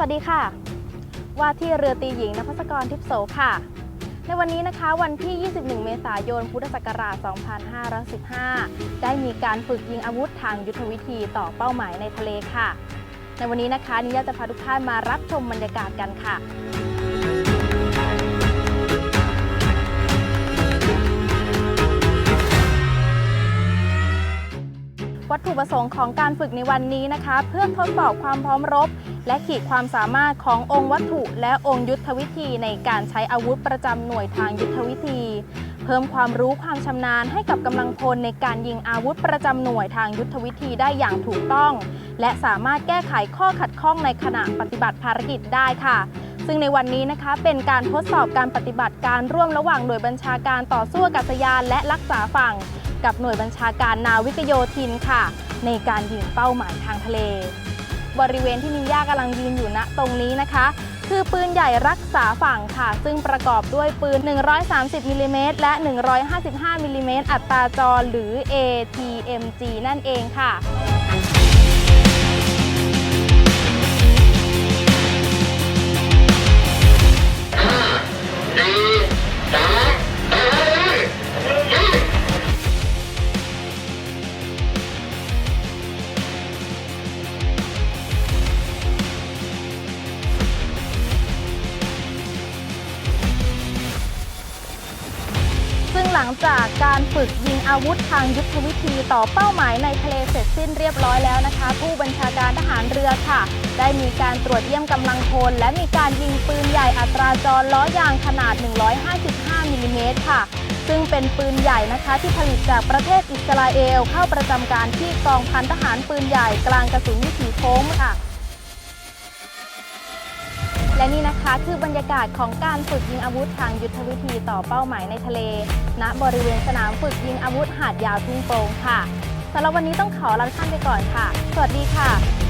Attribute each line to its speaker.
Speaker 1: สวัสดีค่ะ ว่าที่เรือตีหญิงนภัสกรทิพย์โสค่ะ ในวันนี้นะคะวันที่ 21 เมษายน พุทธศักราช 2515 ได้มีการฝึกยิงอาวุธทางยุทธวิธีต่อเป้าหมายในทะเลค่ะ ในวันนี้นะคะนิยาจะพาทุกท่านมารับชมบรรยากาศกันค่ะ วัตถุประสงค์ของการฝึกในวันนี้นะคะ เพื่อทดสอบความพร้อมรบ และขีดความสามารถขององค์วัตถุ และองค์ยุทธวิธีในการใช้อาวุธประจำหน่วยทางยุทธวิธี เพิ่มความรู้ความชำนาญให้กับกำลังพลในการยิงอาวุธประจำหน่วยทางยุทธวิธีได้อย่างถูกต้อง และสามารถแก้ไขข้อขัดข้องในขณะปฏิบัติภารกิจได้ค่ะซึ่งในวันนี้นะคะเป็นการทดสอบการปฏิบัติการร่วมระหว่างหน่วยบัญชาการต่อสู้อากาศยานและรักษาฝั่ง กับหน่วยบัญชาการนาวิกโยธินค่ะ ในการยิงเป้าหมายทางทะเล บริเวณที่นิย่ากำลังยืนอยู่ณตรงนี้นะคะ คือปืนใหญ่รักษาฝั่งค่ะ ซึ่งประกอบด้วยปืน 130มิลลิเมตรและ 155มิลลิเมตรอัตราจรหรือ ATMG นั่นเองค่ะ หลังจากการฝึกยิงอาวุธทางยุทธวิธีต่อเป้าหมายในทะเลเสร็จสิ้นเรียบร้อยแล้วนะคะ ผู้บัญชาการทหารเรือค่ะ ได้มีการตรวจเยี่ยมกำลังพลและมีการยิงปืนใหญ่อัตราจรล้อยางขนาด 155มิลลิเมตรค่ะ ซึ่งเป็นปืนใหญ่นะคะที่ผลิตจากประเทศอิสราเอล เข้าประจำการที่กองพันทหารปืนใหญ่กลางกระสุนวิถีโค้งค่ะ และ นะคะคือบรรยากาศของการฝึกยิงอาวุธทางยุทธวิธีต่อเป้าหมายในทะเล ณ บริเวณสนามฝึกยิงอาวุธหาดยาวทุ่งโป่งค่ะสำหรับวันนี้ต้องขอลาท่านไปก่อนค่ะ สวัสดีค่ะ